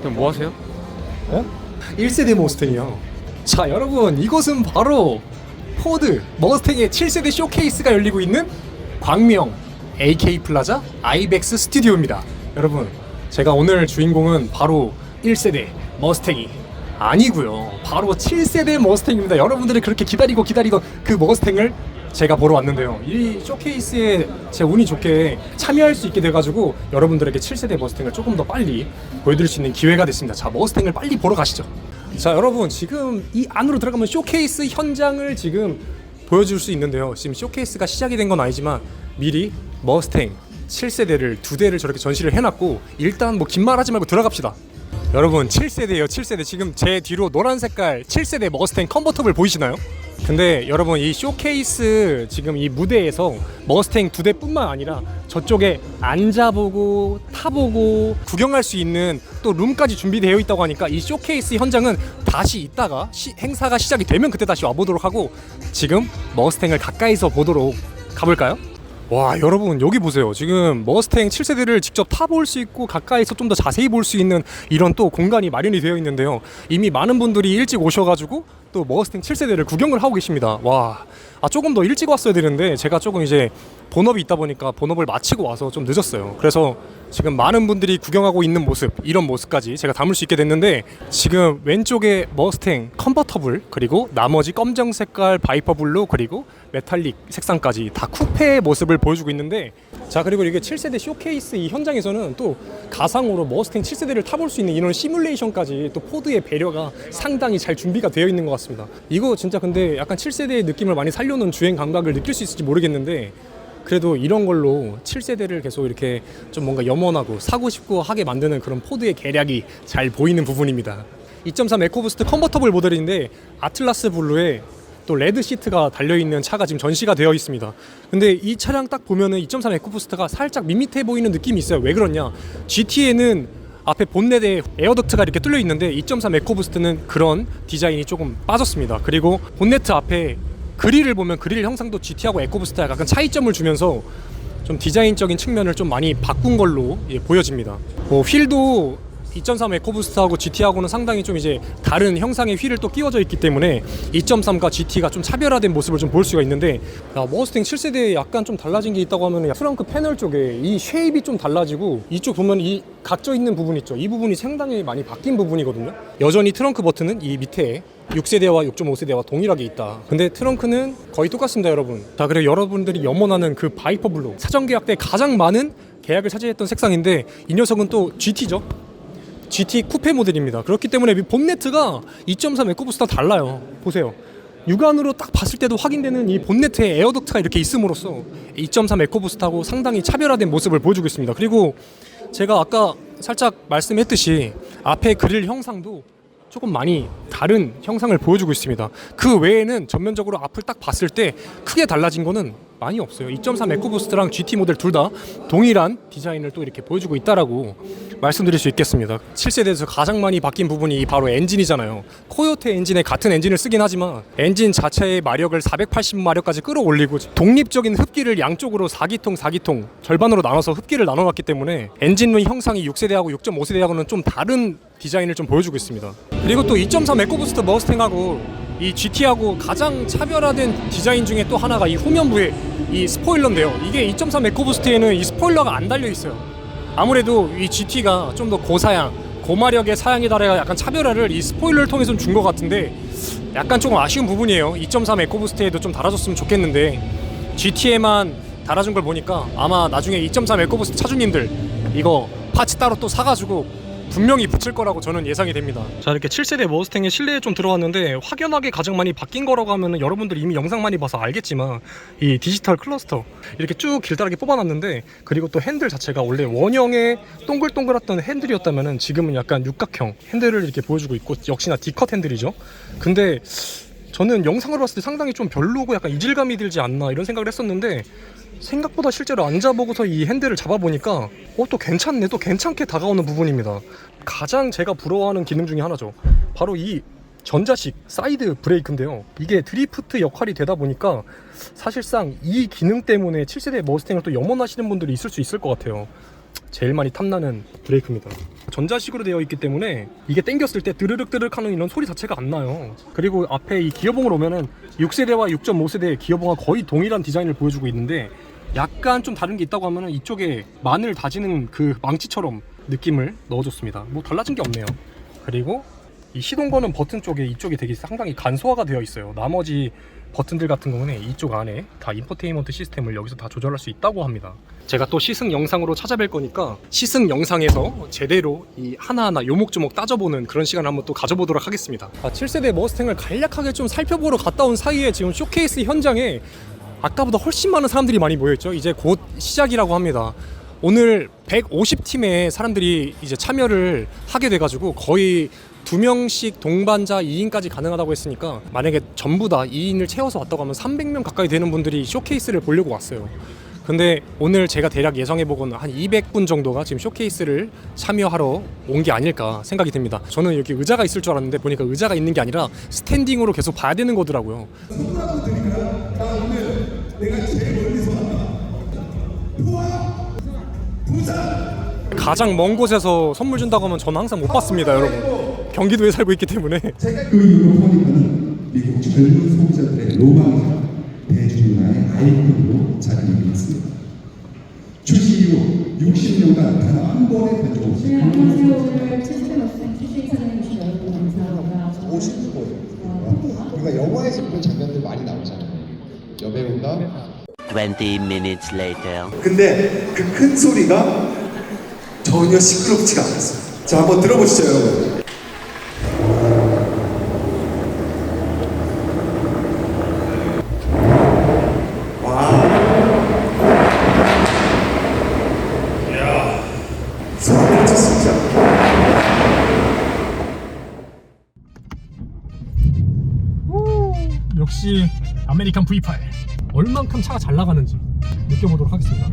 그럼 뭐 하세요? 어? 1세대 머스탱이요. 자, 여러분, 이곳은 바로 포드 머스탱의 7세대 쇼케이스가 열리고 있는 광명 AK 플라자 아이벡스 스튜디오입니다. 여러분, 제가 오늘 주인공은 바로 1세대 머스탱이 아니고요. 바로 7세대 머스탱입니다. 여러분들이 그렇게 기다리고 기다리던 그 머스탱을 제가 보러 왔는데요. 이 쇼케이스에 제 운이 좋게 참여할 수 있게 돼가지고 여러분들에게 7세대 머스탱을 조금 더 빨리 보여드릴 수 있는 기회가 됐습니다. 자, 머스탱을 빨리 보러 가시죠. 자, 여러분 지금 이 안으로 들어가면 쇼케이스 현장을 지금 보여줄 수 있는데요. 지금 쇼케이스가 시작이 된 건 아니지만 미리 머스탱 7세대를 두 대를 저렇게 전시를 해놨고 일단 뭐 긴 말 하지 말고 들어갑시다. 여러분 7세대예요 7세대 지금 제 뒤로 노란 색깔 7세대 머스탱 컨버터블 보이시나요? 근데 여러분 이 쇼케이스 지금 이 무대에서 머스탱 두 대뿐만 아니라 저쪽에 앉아보고 타보고 구경할 수 있는 또 룸까지 준비되어 있다고 하니까 이 쇼케이스 현장은 다시 있다가 시- 행사가 시작이 되면 그때 다시 와보도록 하고 지금 머스탱을 가까이서 보도록 가볼까요? 와 여러분 여기 보세요. 지금 머스탱 7세대를 직접 타볼 수 있고 가까이서 좀 더 자세히 볼 수 있는 이런 또 공간이 마련이 되어 있는데요. 이미 많은 분들이 일찍 오셔가지고 또 머스탱 7세대를 구경을 하고 계십니다. 와 아, 조금 더 일찍 왔어야 되는데 제가 조금 이제 본업이 있다 보니까 본업을 마치고 와서 좀 늦었어요. 그래서 지금 많은 분들이 구경하고 있는 모습 이런 모습까지 제가 담을 수 있게 됐는데 지금 왼쪽에 머스탱 컨버터블 그리고 나머지 검정 색깔 바이퍼 블루 그리고 메탈릭 색상까지 다 쿠페의 모습을 보여주고 있는데 자 그리고 이게 7세대 쇼케이스 이 현장에서는 또 가상으로 머스탱 7세대를 타볼 수 있는 이런 시뮬레이션까지 또 포드의 배려가 상당히 잘 준비가 되어 있는 것 같습니다 이거 진짜 근데 약간 7세대의 느낌을 많이 살려놓은 주행 감각을 느낄 수 있을지 모르겠는데 그래도 이런 걸로 7세대를 계속 이렇게 좀 뭔가 염원하고 사고 싶고 하게 만드는 그런 포드의 계략이 잘 보이는 부분입니다. 2.3 에코부스트 컨버터블 모델인데 아틀라스 블루에 또 레드 시트가 달려 있는 차가 지금 전시가 되어 있습니다. 근데 이 차량 딱 보면은 2.3 에코부스트가 살짝 밋밋해 보이는 느낌이 있어요. 왜 그러냐? GT에는 앞에 본넷에 에어덕트가 이렇게 뚫려 있는데 2.3 에코부스트는 그런 디자인이 조금 빠졌습니다. 그리고 본네트 앞에 그릴을 보면 그릴 형상도 GT하고 에코부스트와 약간 차이점을 주면서 좀 디자인적인 측면을 좀 많이 바꾼 걸로 예, 보여집니다. 뭐 휠도 2.3 에코부스트하고 GT하고는 상당히 좀 이제 다른 형상의 휠을 또 끼워져 있기 때문에 2.3과 GT가 좀 차별화된 모습을 좀 볼 수가 있는데 야, 머스탱 7세대에 약간 좀 달라진 게 있다고 하면 트렁크 패널 쪽에 이 쉐입이 좀 달라지고 이쪽 보면 이 각져 있는 부분 있죠. 이 부분이 상당히 많이 바뀐 부분이거든요. 여전히 트렁크 버튼은 이 밑에 6세대와 6.5세대와 동일하게 있다. 근데 트렁크는 거의 똑같습니다, 여러분. 자, 그리고 여러분들이 염원하는 그 바이퍼 블루 사전 계약 때 가장 많은 계약을 차지했던 색상인데 이 녀석은 또 GT죠. GT 쿠페 모델입니다. 그렇기 때문에 이 본네트가 2.3 에코부스트와 달라요. 보세요. 육안으로 딱 봤을 때도 확인되는 이 본네트에 에어덕트가 이렇게 있음으로써 2.3 에코부스트하고 상당히 차별화된 모습을 보여주고 있습니다. 그리고 제가 아까 살짝 말씀했듯이 앞에 그릴 형상도 조금 많이 다른 형상을 보여주고 있습니다. 그 외에는 전면적으로 앞을 딱 봤을 때 크게 달라진 거는 많이 없어요. 2.3 에코부스트랑 GT 모델 둘 다 동일한 디자인을 또 이렇게 보여주고 있다라고 말씀드릴 수 있겠습니다. 7세대에서 가장 많이 바뀐 부분이 바로 엔진이잖아요. 코요테 엔진에 같은 엔진을 쓰긴 하지만 엔진 자체의 마력을 480마력까지 끌어올리고 독립적인 흡기를 양쪽으로 4기통, 4기통 절반으로 나눠서 흡기를 나눠놨기 때문에 엔진의 형상이 6세대하고 6.5세대하고는 좀 다른 디자인을 좀 보여주고 있습니다. 그리고 또 2.3 에코부스트 머스탱하고 이 GT하고 가장 차별화된 디자인 중에 또 하나가 이 후면부의 이 스포일러인데요. 이게 2.3 에코부스트에는 이 스포일러가 안 달려 있어요. 아무래도 이 GT가 좀 더 고사양, 고마력의 사양에 달해 약간 차별화를 이 스포일러를 통해서 좀준것 같은데 약간 조금 아쉬운 부분이에요. 2.3 에코부스트에도 좀 달아줬으면 좋겠는데 GT에만 달아준 걸 보니까 아마 나중에 2.3 에코부스트 차주님들 이거 파츠 따로 또 사가지고 분명히 붙일 거라고 저는 예상이 됩니다. 자 이렇게 7세대 머스탱의 실내에 좀 들어왔는데 확연하게 가장 많이 바뀐 거라고 하면 여러분들 이미 영상 많이 봐서 알겠지만 이 디지털 클러스터 이렇게 쭉 길다랗게 뽑아놨는데 그리고 또 핸들 자체가 원래 원형의 동글동글했던 핸들이었다면은 지금은 약간 육각형 핸들을 이렇게 보여주고 있고 역시나 D컷 핸들이죠. 근데 저는 영상으로 봤을 때 상당히 좀 별로고 약간 이질감이 들지 않나 이런 생각을 했었는데 생각보다 실제로 앉아보고서 이 핸들을 잡아보니까 어 또 괜찮네 또 괜찮게 다가오는 부분입니다. 가장 제가 부러워하는 기능 중에 하나죠. 바로 이 전자식 사이드 브레이크인데요. 이게 드리프트 역할이 되다 보니까 사실상 이 기능 때문에 7세대 머스탱을 또 염원하시는 분들이 있을 수 있을 것 같아요. 제일 많이 탐나는 브레이크입니다 전자식으로 되어 있기 때문에 이게 당겼을 때 드르륵 드르륵 하는 이런 소리 자체가 안 나요. 그리고 앞에 이 기어봉을 오면은 6세대와 6.5세대 기어봉과 거의 동일한 디자인을 보여주고 있는데 약간 좀 다른 게 있다고 하면은 이쪽에 마늘 다지는 그 망치처럼 느낌을 넣어줬습니다. 뭐 달라진 게 없네요. 그리고 이 시동 거는 버튼 쪽에 이쪽이 되게 상당히 간소화가 되어 있어요. 나머지 버튼들 같은 경우는 이쪽 안에 다 인포테인먼트 시스템을 여기서 다 조절할 수 있다고 합니다. 제가 또 시승 영상으로 찾아뵐 거니까 시승 영상에서 제대로 이 하나하나 요목조목 따져보는 그런 시간을 한번 또 가져보도록 하겠습니다. 아, 7세대 머스탱을 간략하게 좀 살펴보러 갔다 온 사이에 지금 쇼케이스 현장에 아까보다 훨씬 많은 사람들이 많이 모여있죠. 이제 곧 시작이라고 합니다. 오늘 150팀의 사람들이 이제 참여를 하게 돼가지고 거의 두 명씩 동반자 2인까지 가능하다고 했으니까 만약에 전부 다 2인을 채워서 왔다고 하면 300명 가까이 되는 분들이 쇼케이스를 보려고 왔어요. 근데 오늘 제가 대략 예상해보고는 한 200분 정도가 지금 쇼케이스를 참여하러 온 게 아닐까 생각이 듭니다. 저는 여기 의자가 있을 줄 알았는데 보니까 의자가 있는 게 아니라 스탠딩으로 계속 봐야 되는 거더라고요. 가장 먼 곳에서 선물 준다고 하면 저는 항상 못 받습니다, 여러분. 경기도에 살고 있기 때문에 그 이후로 포니카는 미국 젊은 소비자들의 로망이자 대중문화의 아이콘으로 자리매김 했습니다. 출시 이후 60년간 단 한 번의 변동 없이 네, 안녕하세요. 오늘 시스템 업생 TC 사장님이신 여러분 감사합니다. 50분. 우리가 영화에서 보는 장면들 많이 나오잖아요. 여배우가 20 minutes later. 근데 그 큰 소리가 전혀 시끄럽지가 않았어요. 자, 한번 들어보시죠, 여러분. 와. 이야. 소리 미쳤습니다. 아메리칸 V8 얼만큼 차가 잘 나가는지 느껴보도록 하겠습니다.